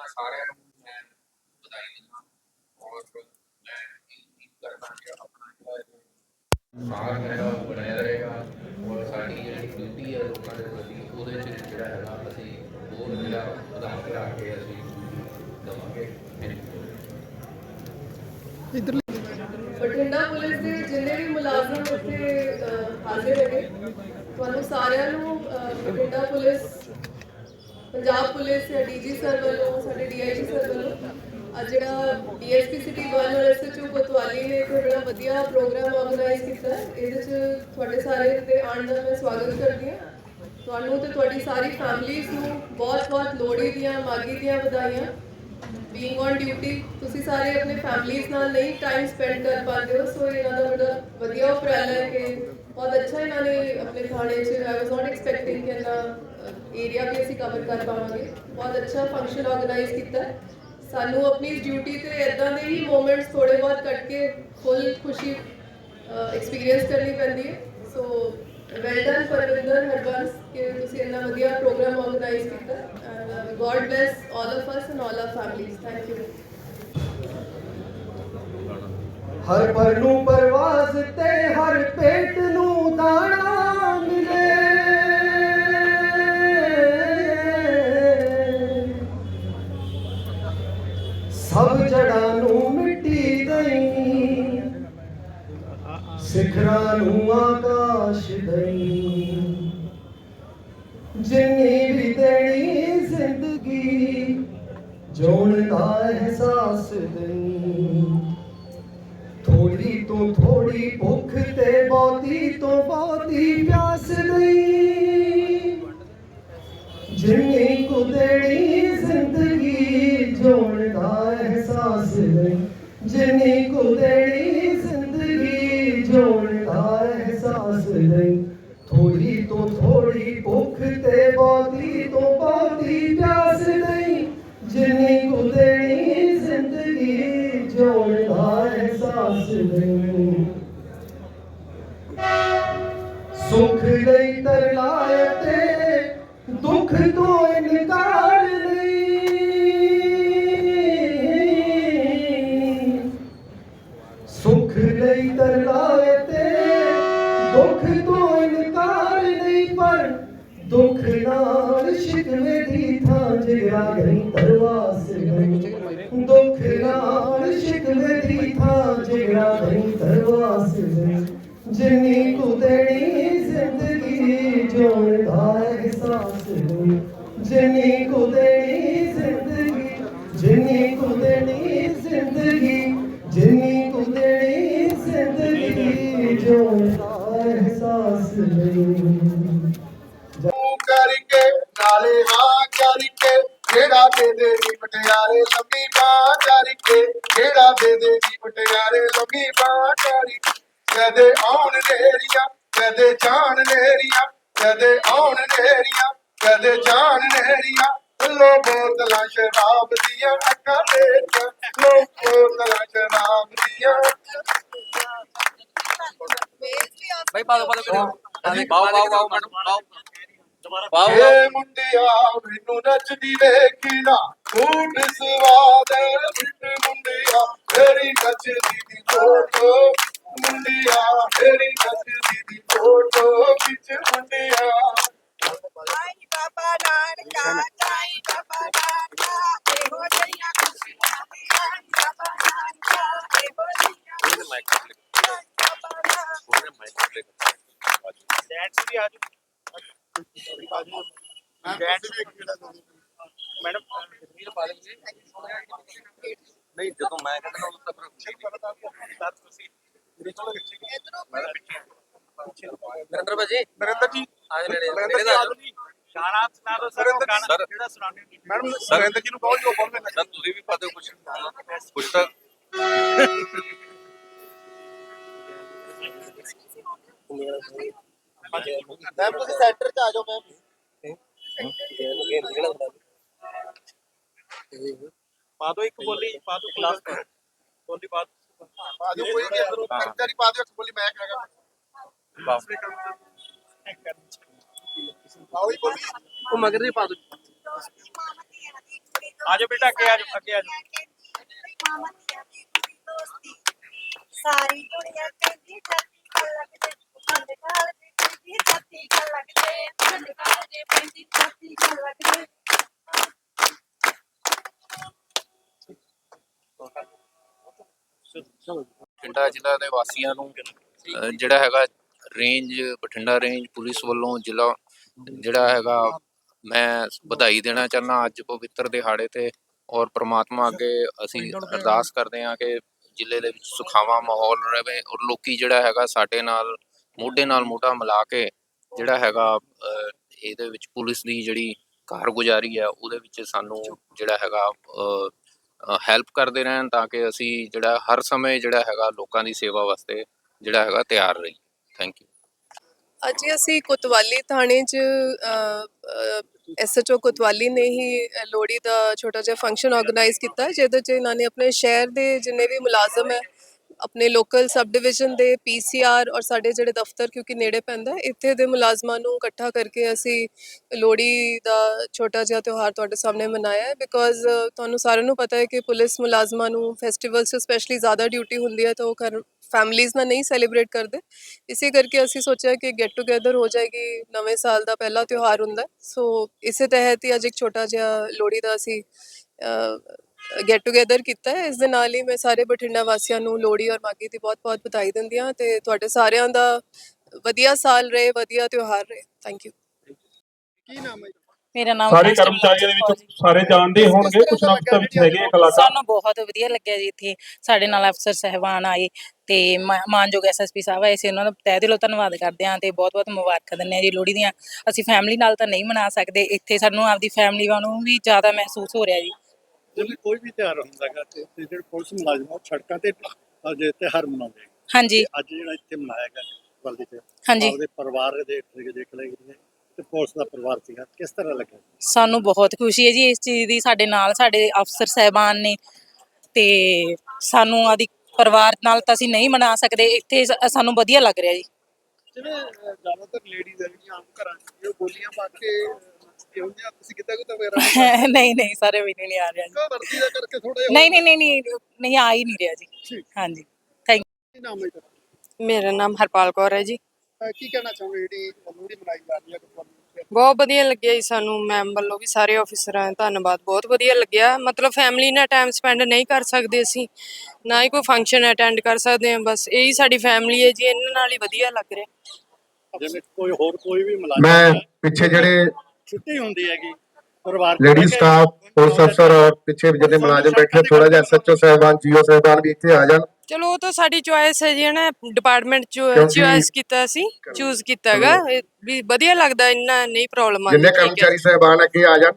ਉਹਨਾਂ ਸਾਰਿਆਂ ਨੂੰ ਮੈਂ ਵਧਾਈ ਦਿੰਦਾ। ਔਰ ਮੈਂ ਇਹ ਕਰਨਾ ਕਿ ਆਪਣਾ ਜਿਹੜਾ ਇਹ ਸਾਥ ਹੈਗਾ ਉਹ ਬਣਿਆ ਰਹੇਗਾ ਔਰ ਸਾਡੀ ਜਿਹੜੀ ਡਿਊਟੀ ਹੈ ਲੋਕਾਂ ਦੇ ਪ੍ਰਤੀ ਉਹਦੇ ਚ ਜਿਹੜਾ ਹੈਗਾ ਅਸੀਂ ਹੋਰ ਜਿਹੜਾ ਵਧਾ ਕੇ ਰੱਖ ਕੇ ਅਸੀਂ ਦਵਾਂਗੇ। ਯੂ ਬਠਿੰਡਾ ਪੁਲਿਸ ਦੇ ਜਿੰਨੇ ਵੀ ਮੁਲਾਜ਼ਮ ਉੱਥੇ ਹਾਜ਼ਰ ਹੈਗੇ ਤੁਹਾਨੂੰ ਸਾਰਿਆਂ ਨੂੰ ਬਠਿੰਡਾ ਪੁਲਿਸ ਪੰਜਾਬ ਪੁਲਿਸ ਜਾਂ ਡੀਜੀ ਸਰ ਵੱਲੋਂ, ਸਾਡੇ ਡੀਆਈਜੀ ਸਰ ਵੱਲੋਂ। ਅੱਜ ਜਿਹੜਾ ਡੀਐਸਪੀ ਸਿਟੀ 1 ਔਰ ਐਸਐਚਓ ਕੋਤਵਾਲੀ ਨੇ ਇੱਕ ਬੜਾ ਵਧੀਆ ਪ੍ਰੋਗਰਾਮ ਆਰਗੇਨਾਈਜ਼ ਕੀਤਾ ਇਹਦੇ 'ਚ ਤੁਹਾਡੇ ਸਾਰੇ ਦੇ ਆਉਣ ਦਾ ਮੈਂ ਸਵਾਗਤ ਕਰਦੀ ਹਾਂ। ਤੁਹਾਨੂੰ ਤੇ ਤੁਹਾਡੀ ਸਾਰੀ ਫੈਮਿਲੀਜ਼ ਨੂੰ ਬਹੁਤ-ਬਹੁਤ ਲੋਹੜੀ ਦੀਆਂ ਮਾਗੀ ਦੀਆਂ ਵਧਾਈਆਂ। ਬੀਇੰਗ ਔਨ ਡਿਊਟੀ ਤੁਸੀਂ ਸਾਰੇ ਆਪਣੇ ਫੈਮਲੀਜ਼ ਨਾਲ ਨਹੀਂ ਟਾਈਮ ਸਪੈਂਡ ਕਰ ਪਾਉਂਦੇ ਹੋ ਸੋ ਇਹਨਾਂ ਦਾ ਬੜਾ ਵਧੀਆ ਉਪਰਾਲਾ ਹੈ ਕਿ ਬਹੁਤ ਅੱਛਾ ਇਹਨਾਂ ਨੇ ਆਪਣੇ ਥਾਣੇ 'ਚ ਆਈ ਵਾਸ ਨਾਟ ਐਕਸਪੈਕਟਿੰਗ ਕਿ ਇਹਨਾਂ ਏਰੀਆ ਵੀ ਅਸੀਂ ਕਵਰ ਕਰ ਪਾਵਾਂਗੇ। ਬਹੁਤ ਅੱਛਾ ਫੰਕਸ਼ਨ ਆਰਗੇਨਾਈਜ਼ ਕੀਤਾ। ਹੈ। ਸਾਨੂੰ ਆਪਣੀ ਡਿਊਟੀ ਤੇ ਇਦਾਂ ਦੇ ਹੀ ਮੂਮੈਂਟਸ ਥੋੜੇ ਬਹੁਤ ਕੱਟ ਕੇ ਫੁੱਲ ਖੁਸ਼ੀ ਐਕਸਪੀਰੀਅੰਸ ਕਰਨੀ ਪੈਂਦੀ ਹੈ। So well done Parvinder Harbans ਕਿ ਤੁਸੀਂ ਇੰਨਾ ਵਧੀਆ ਪ੍ਰੋਗਰਾਮ ਆਰਗੇਨਾਈਜ਼ ਕੀਤਾ। And god bless all of us and all our families thank you ਹਰ ਪਰ ਨੂੰ ਪਰਵਾਜ਼ ਤੇ ਹਰ ਪੇਟ ਜੜਾਂ ਨੂੰ ਮਿੱਟੀ ਦਈ। ਸਿਖਰਾਂ ਨੂੰ ਆਕਾਸ਼ ਦਈ। ਜਿੰਨੀ ਵੀ ਦੇਣੀ ਜ਼ਿੰਦਗੀ ਜੋਣ ਦਾ ਅਹਿਸਾਸ ਦਈ। ਥੋੜੀ ਤੋਂ ਥੋੜੀ ਭੁੱਖ ਤੇ ਬਹੁਤੀ ਤੋਂ ਬਹੁਤੀ ਪਿਆਸ ਨਹੀਂ ਜਿੰਨੀ ਕੁ ਦੇਣੀ ਜ਼ਿੰਦਗੀ ਜਿਉਣ ਦਾ ਅਹਿਸਾਸ ਨਹੀਂ ਥੋੜੀ ਤੋਂ ਥੋੜੀ ਭੁੱਖ ਤੇ ਬਹੁਤੀ ਤੋਂ ਬਹੁਤੀ ਪਿਆਸ ਨਹੀਂ। ਜਿਨੀ ਕੁ ਦੇਣੀ ਜ਼ਿੰਦਗੀ ਜਿਉਣ ਦਾ ਅਹਿਸਾਸ ਨਹੀਂ ਸੁਖ ਲਈ ਤਰਲਾਏ ਲਈ ਤਰਲਾਏ ਤੇ। ਦੁੱਖ ਤੋਂ ਇਨਕਾਰ ਨਹੀਂ, ਪਰ ਦੁੱਖ ਨਾਲ ਸ਼ਿਕਵੇ ਦੀ ਥਾਂ ਜਿਗਰਾ ਗਈ ਤਰਵਾਸ ਗਈ ਦੁੱਖ ਨਾਲ ਸ਼ਿਕਵੇ ਦੀ ਥਾਂ ਜਿਗਰਾ ਗਈ ਤਰਵਾਸ ਗਈ ਜਿੰਨੀ ਕੁ ਦੇਣੀ ਜ਼ਿੰਦਗੀ, ਜਿਉਣ ਦਾ ਅਹਿਸਾਸ ਨਹੀਂ। ਜਿੰਨੀ ਕੁ ਕਰਕੇ ਨਾਲੇ ਹਾਂ ਕਰਕੇ ਜਿਹੜਾ ਦੇ ਦੇ ਦੀ ਪਟਿਆਰੇ ਲੰਮੀ ਬਾਹ ਕਰਕੇ ਜਿਹੜਾ ਦੇ ਦੇ ਦੀ ਪਟਿਆਰੇ ਲੰਮੀ ਬਾਹ ਕਰਕੇ। ਕਦੇ ਆਉਣ ਨੇਰੀਆਂ ਕਦੇ ਜਾਣ ਨੇਰੀਆਂ ਕਦੇ ਆਉਣ ਨੇਰੀਆਂ ਕਦੇ ਜਾਣ ਨੇਰੀਆਂ ਲੋ ਬੋਤਲਾਂ ਸ਼ਰਾਬ ਦੀਆਂ ਅੱਖਾਂ ਤੇਰੀਆਂ ਲੋ ਬੋਤਲਾਂ ਸ਼ਰਾਬ ਦੀਆਂ ਭਾਈ ਪਾਓ ਪਾਓ ਕਿਤੇ ਪਾਓ ਪਾਓ ਪਾਓ ਮੈਡਮ ਪਾਓ ਪਾਓ ਏ ਮੁੰਡਿਆ ਮੈਨੂੰ ਨੱਚਦੀ ਵੇਖੀ ਨਾ। ਝੂਠ ਸਵਾਦ ਮਿੱਟ ਮੁੰਡਿਆ। ਤੇਰੀ ਨੱਚਦੀ ਦੀ ਫੋਟੋ ਮੁੰਡਿਆ ਡੈਂਸ ਵੀ ਆ ਡੈਂਸ ਵੀ ਇੱਕ ਜਿਹੜਾ ਮੈਡਮ ਵੀਰ ਪਾ ਲੈਂਗੇ ਨਹੀਂ ਜਦੋਂ ਮੈਂ ਕਹਿੰਦਾ ਉਦੋਂ ਤਾਂ ਸਰ ਤੁਸੀਂ। ਮੇਰੇ ਕੋਲ ਕਿੱਥੇ ਗਏ ਇਧਰੋਂ ਮੈਂ ਤਾਂ ਪਿੱਛੇ। ਨਰਿੰਦਰ ਭਾਜੀ। ਨਰਿੰਦਰ ਜੀ ਆ ਨੇੜੇ ਨਰਿੰਦਰ ਨੇੜੇ ਜੀ ਦਾ ਆ ਆ ਜਾਓ। ਜੀ ਗਾਣਾ ਸੁਣਾ ਦਿਓ ਸਰ ਗਾਣਾ। ਜਿਹੜਾ ਸੁਣਾਉਂਦੇ ਮੈਡਮ। ਨਰਿੰਦਰ ਜੀ ਨੂੰ ਬਹੁਤ ਜੋ ਬੋਲਣੇ ਸਰ ਤੁਸੀਂ ਵੀ ਪਾ ਦਿਓ ਕੁਛ ਕੁਛ ਤਾਂ ਮੈਮ ਤੁਸੀਂ ਸੈਂਟਰ 'ਚ ਆ ਜਾਓ ਮੈਮ ਪਾ ਦਿਓ ਇੱਕ ਬੋਲੀ ਪਾ ਦਿਓ ਕਲਾਸ ਬੋਲੀ। ਪਾ ਦਿਓ ਕੋਈ ਨਹੀਂ ਅੰਦਰੋਂ ਕਰਮਚਾਰੀ ਪਾ ਦਿਓ ਬੋਲੀ ਮੈਂ ਕਹਾਂਗਾ ਵਾਹ ਆਓ ਹੀ ਬੋਲੀ। ਉਹ ਮਗਰ ਦੀ ਪਾ ਦੀ ਆਜੋ ਬੇਟਾ ਅੱਗੇ ਆਜੋ ਅੱਗੇ ਆਜੋ ਸਾਰੀ ਦੁਨੀਆ ਕਹਿੰਦੀ ਖਾ ਲੱਗਦੇ ਸਾਡੇ ਘਰ ਦੇ ਕਹਿੰਦੀ ਛਾਤੀ ਖਾ ਲੱਗਦੇ ਸਾਡੇ ਘਰ ਦੇ ਕਹਿੰਦੀ ਛਾਤੀ ਖਾ ਲੱਗਦੇ ਬਠਿੰਡਾ ਜ਼ਿਲ੍ਹਾ ਦੇ ਵਾਸੀਆਂ ਨੂੰ ਅਹ, ਜਿਹੜਾ ਹੈਗਾ ਰੇਂਜ ਬਠਿੰਡਾ ਰੇਂਜ ਪੁਲਿਸ ਵੱਲੋਂ ਜ਼ਿਲ੍ਹਾ ਜਿਹੜਾ ਹੈਗਾ ਮੈਂ ਵਧਾਈ ਦੇਣਾ ਚਾਹੁੰਦਾ ਅੱਜ ਪਵਿੱਤਰ ਦਿਹਾੜੇ ਤੇ ਔਰ ਪ੍ਰਮਾਤਮਾ ਅੱਗੇ ਅਸੀਂ ਅਰਦਾਸ ਕਰਦੇ ਹਾਂ ਕਿ ਜ਼ਿਲ੍ਹੇ ਦੇ ਵਿੱਚ ਸੁਖਾਵਾਂ ਮਾਹੌਲ ਰਹੇ ਔਰ ਲੋਕੀ ਜਿਹੜਾ ਹੈਗਾ ਸਾਡੇ ਨਾਲ ਮੋਢੇ ਨਾਲ ਮੋਢਾ ਮਿਲਾ ਕੇ ਜਿਹੜਾ ਹੈਗਾ ਅਹ, ਇਹਦੇ ਵਿੱਚ ਪੁਲਿਸ ਦੀ ਜਿਹੜੀ ਕਾਰਗੁਜ਼ਾਰੀ ਹੈ ਉਹਦੇ ਵਿੱਚ ਸਾਨੂੰ ਜਿਹੜਾ ਹੈਗਾ ਅਹ ਹੈਲਪ ਕਰਦੇ ਰਹਿਣ ਤਾਂ ਕਿ ਅਸੀਂ ਜਿਹੜਾ ਹਰ ਸਮੇਂ ਜਿਹੜਾ ਹੈਗਾ ਲੋਕਾਂ ਦੀ ਸੇਵਾ ਵਾਸਤੇ ਜਿਹੜਾ ਹੈਗਾ ਤਿਆਰ ਰਹੀ ਥੈਂਕ ਯੂ ਅੱਜ ਅਸੀਂ ਕੋਤਵਾਲੀ ਥਾਣੇ 'ਚ ਐਸਐਚਓ ਕੋਤਵਾਲੀ ਨੇ ਹੀ ਅ, ਲੋਹੜੀ ਦਾ ਛੋਟਾ ਜਿਹਾ ਫੰਕਸ਼ਨ ਆਰਗੇਨਾਈਜ਼ ਕੀਤਾ ਜਿਹਦੇ 'ਚ ਇਹਨਾਂ ਨੇ ਆਪਣੇ ਸ਼ਹਿਰ ਦੇ ਜਿੰਨੇ ਵੀ ਮੁਲਾਜ਼ਮ ਹੈ ਆਪਣੇ ਲੋਕਲ ਸਬ ਡਿਵੀਜ਼ਨ ਦੇ ਪੀਸੀਆਰ ਔਰ ਸਾਡੇ ਜਿਹੜੇ ਦਫ਼ਤਰ ਕਿਉਂਕਿ ਨੇੜੇ ਪੈਂਦਾ ਹੈ, ਇੱਥੇ ਦੇ ਮੁਲਾਜ਼ਮਾਂ ਨੂੰ ਇਕੱਠਾ ਕਰਕੇ ਅਸੀਂ ਲੋਹੜੀ ਦਾ ਛੋਟਾ ਜਿਹਾ ਤਿਉਹਾਰ ਤੁਹਾਡੇ ਸਾਹਮਣੇ ਮਨਾਇਆ ਹੈ ਬਿਕੋਜ਼ ਤੁਹਾਨੂੰ ਸਾਰਿਆਂ ਨੂੰ ਪਤਾ ਹੈ ਕਿ ਪੁਲਿਸ ਮੁਲਾਜ਼ਮਾਂ ਨੂੰ ਫੈਸਟੀਵਲਸ 'ਚ ਸਪੈਸ਼ਲੀ ਜ਼ਿਆਦਾ ਡਿਊਟੀ ਹੁੰਦੀ ਹੈ ਤਾਂ ਉਹ ਕਰ ਫੈਮਲੀਜ਼ ਨਾਲ ਨਹੀਂ ਸੈਲੀਬ੍ਰੇਟ ਕਰਦੇ। ਇਸੇ ਕਰਕੇ ਅਸੀਂ ਸੋਚਿਆ ਕਿ ਗੈਟ ਟੂਗੇਦਰ ਹੋ ਜਾਏਗੀ ਨਵੇਂ ਸਾਲ ਦਾ ਪਹਿਲਾ ਤਿਉਹਾਰ ਹੁੰਦਾ ਸੋ ਇਸੇ ਤਹਿਤ ਹੀ ਅੱਜ ਇੱਕ ਛੋਟਾ ਜਿਹਾ ਲੋਹੜੀ ਦਾ ਅਸੀਂ ਗੈਟ ਟੂਗੇਦਰ ਕੀਤਾ ਹੈ। ਇਸ ਦੇ ਨਾਲ ਹੀ ਮੈਂ ਸਾਰੇ ਬਠਿੰਡਾ ਵਾਸੀਆਂ ਨੂੰ ਲੋਹੜੀ ਔਰ ਮਾਘੀ ਦੀ ਬਹੁਤ-ਬਹੁਤ ਵਧਾਈ ਦਿੰਦੀ ਹਾਂ ਤੇ ਤੁਹਾਡੇ ਸਾਰਿਆਂ ਦਾ ਵਧੀਆ ਸਾਲ ਰਹੇ ਵਧੀਆ ਤਿਉਹਾਰ ਰਹੇ। ਥੈਂਕ ਯੂ ਕੀ ਨਾਮ ਹੈ ਮੇਰਾ ਨਾਮ ਸਾਰੇ ਕਰਮਚਾਰੀਆਂ ਦੇ ਵਿੱਚ ਜੀ। ਸਾਰੇ ਜਾਣਦੇ ਹੋਣਗੇ ਕੁਛ ਨਾ ਕੁਛ ਵਿੱਚ ਹੈਗੇ ਕਲਾਕਾਰ। ਸਾਨੂੰ ਬਹੁਤ ਵਧੀਆ ਲੱਗਿਆ ਜੀ ਇੱਥੇ। ਸਾਡੇ ਨਾਲ ਅਫਸਰ ਸਹਿਬਾਨ ਆਏ ਤੇ ਮਾਨਯੋਗ ਐਸਐਸਪੀ ਸਾਹਿਬ ਆਏ। ਸੀ ਉਹਨਾਂ ਦਾ ਤਹਿ ਦਿਲੋਂ ਧੰਨਵਾਦ ਕਰਦੇ ਹਾਂ ਤੇ ਬਹੁਤ ਬਹੁਤ ਮੁਬਾਰਕਾਂ ਦਿੰਦੇ ਹਾਂ ਜੀ ਲੋਹੜੀ ਦੀਆਂ। ਅਸੀਂ ਫੈਮਿਲੀ ਨਾਲ ਤਾਂ ਨਹੀਂ ਮਨਾ ਸਕਦੇ। ਇੱਥੇ ਸਾਨੂੰ ਆਪਦੀ ਫੈਮਿਲੀ ਨੂੰ ਵੀ ਜ਼ਿਆਦਾ ਮਹਿਸੂਸ ਹੋ ਰਿਹਾ ਜੀ। ਜਿਵੇਂ ਕੋਈ ਵੀ ਤਿਉਹਾਰ ਹੁੰਦਾ ਹੈਗਾ ਤੇ ਤੇ ਜਿਹੜੇ ਪੁਲਿਸ ਮੁਲਾਜ਼ਮ ਆ, ਉਹ ਸੜਕਾਂ ਤੇ ਅੱਜ ਤਿਉਹਾਰ ਮਨਾਉਂਦੇ ਆ। ਹਾਂਜੀ। ਅੱਜ ਜਿਹੜਾ ਇੱਥੇ ਮਨਾਇਆ ਗਿਆ ਬਲਦੀ ਤੇ ਹਾਂਜੀ। ਆਪਦੇ ਪਰਿਵਾਰ ਦੇ ਦੇਖ ਦੇਖ ਲਏ ਗਏ ਤੇ ਪੁਲਿਸ ਦਾ ਪਰਿਵਾਰ ਸੀਗਾ। ਕਿਸ ਤਰ੍ਹਾਂ ਲੱਗਿਆ? ਸਾਨੂੰ ਬਹੁਤ ਖੁਸ਼ੀ ਹੈ ਜੀ ਇਸ ਚੀਜ਼ ਦੀ ਸਾਡੇ ਨਾਲ ਸਾਡੇ ਅਫਸਰ ਸਹਿਬਾਨ ਨੇ ਤੇ ਸਾਨੂੰ ਆਦੀ ਪਰਿਵਾਰ ਨਾਲ ਤਾਂ ਅਸੀਂ ਨਹੀਂ ਮਨਾ ਸਕਦੇ ਇੱਥੇ ਸ- ਸਾਨੂੰ ਵਧੀਆ ਲੱਗ ਰਿਹਾ ਜੀ। ਜਿਵੇਂ ਅਹ, ਜ਼ਿਆਦਾਤਰ ਲੇਡੀਜ਼ ਜਿਹੜੀਆਂ ਆਮ ਘਰਾਂ 'ਚ ਉਹ ਬੋਲੀਆਂ ਪਾ ਕੇ ਇਹ ਹੁੰਦੇ ਆ ਤੁਸੀਂ ਕਿੱਦਾਂ ਕਿੱਦਾਂ ਵਗੈਰਾ ਨਹੀਂ ਨਹੀਂ ਸਾਰੇ ਵੀ ਨਹੀਂ ਆ ਰਿਹਾ ਜੀ ਵਰਦੀ ਦਾ ਕਰਕੇ ਥੋੜਾ ਨਹੀਂ ਨਹੀਂ ਨਹੀਂ ਨਹੀਂ ਨਹੀਂ ਆ ਹੀ ਨਹੀਂ ਰਿਹਾ ਜੀ। ਠੀਕ। ਹਾਂਜੀ। ਥੈਂਕ ਕੀ ਨਾਮ ਹੈ ਤੇਰਾ ਮੇਰਾ ਨਾਮ ਹਰਪਾਲ ਕੌਰ ਹੈ ਜੀ। ਅਹ, ਕੀ ਕਹਿਣਾ ਚਾਹੋਗੇ ਜਿਹੜੀ ਲੋਹੜੀ ਮਨਾਈ ਜਾ ਰਹੀ ਹੈ ਤੁਹਾਨੂੰ ਬਹੁਤ ਵਧੀਆ ਲੱਗਿਆ ਜੀ ਸਾਨੂੰ। ਮੈਮ ਵੱਲੋਂ ਵੀ ਸਾਰੇ ਆਫੀਸਰਾਂ ਦਾ ਧੰਨਵਾਦ। ਬਹੁਤ ਵਧੀਆ ਲੱਗਿਆ। ਮਤਲਬ ਫੈਮਿਲੀ ਨਾਲ ਟਾਈਮ ਸਪੈਂਡ ਨਹੀਂ ਕਰ ਸਕਦੇ ਅਸੀਂ। ਨਾ ਹੀ ਕੋਈ ਫੰਕਸ਼ਨ ਅਟੈਂਡ ਕਰ ਸਕਦੇ ਹਾਂ ਬਸ ਇਹੀ ਸਾਡੀ ਫੈਮਿਲੀ ਹੈ ਜੀ। ਇਹਨਾਂ ਨਾਲ ਹੀ ਵਧੀਆ ਲੱਗ ਰਿਹਾ। ਜਿਵੇਂ ਕੋਈ ਹੋਰ ਕੋਈ ਵੀ ਮੁਲਾਜ਼ਮ ਮੈਂ ਪਿੱਛੇ ਜਿਹੜੇ ਛੁੱਟੀ ਹੁੰਦੀ ਹੈਗੀ। ਪਰਿਵਾਰ ਲੇਡੀ ਸਟਾਫ ਪੁਲਿਸ ਅਫਸਰ ਔਰ ਪਿੱਛੇ ਜਿਹੜੇ ਮੁਲਾਜ਼ਮ ਬੈਠੇ ਥੋੜਾ ਜਿਹਾ ਐਸਐਚਓ ਸਾਹਿਬਾਨ ਜੀਓ ਸਾਹਿਬਾਨ ਵੀ ਇੱਥੇ ਆ ਜਾਣ। ਚਲੋ ਉਹ ਤਾਂ ਸਾਡੀ ਚੁਆਇਸ ਹੈ ਜੀ ਨਾ ਡਿਪਾਰਟਮੈਂਟ ਚੁਆਇਸ ਕੀਤਾ ਸੀ ਚੂਜ਼ ਕੀਤਾਗਾ। ਵੀ ਵਧੀਆ ਲੱਗਦਾ ਇੰਨਾ ਨਹੀਂ ਪ੍ਰੋਬਲਮ ਆਉਂਦੀ ਜਿੰਨੇ ਹੈ। ਕਰਮਚਾਰੀ ਸਾਹਿਬਾਨ ਅੱਗੇ ਆ ਜਾਣ।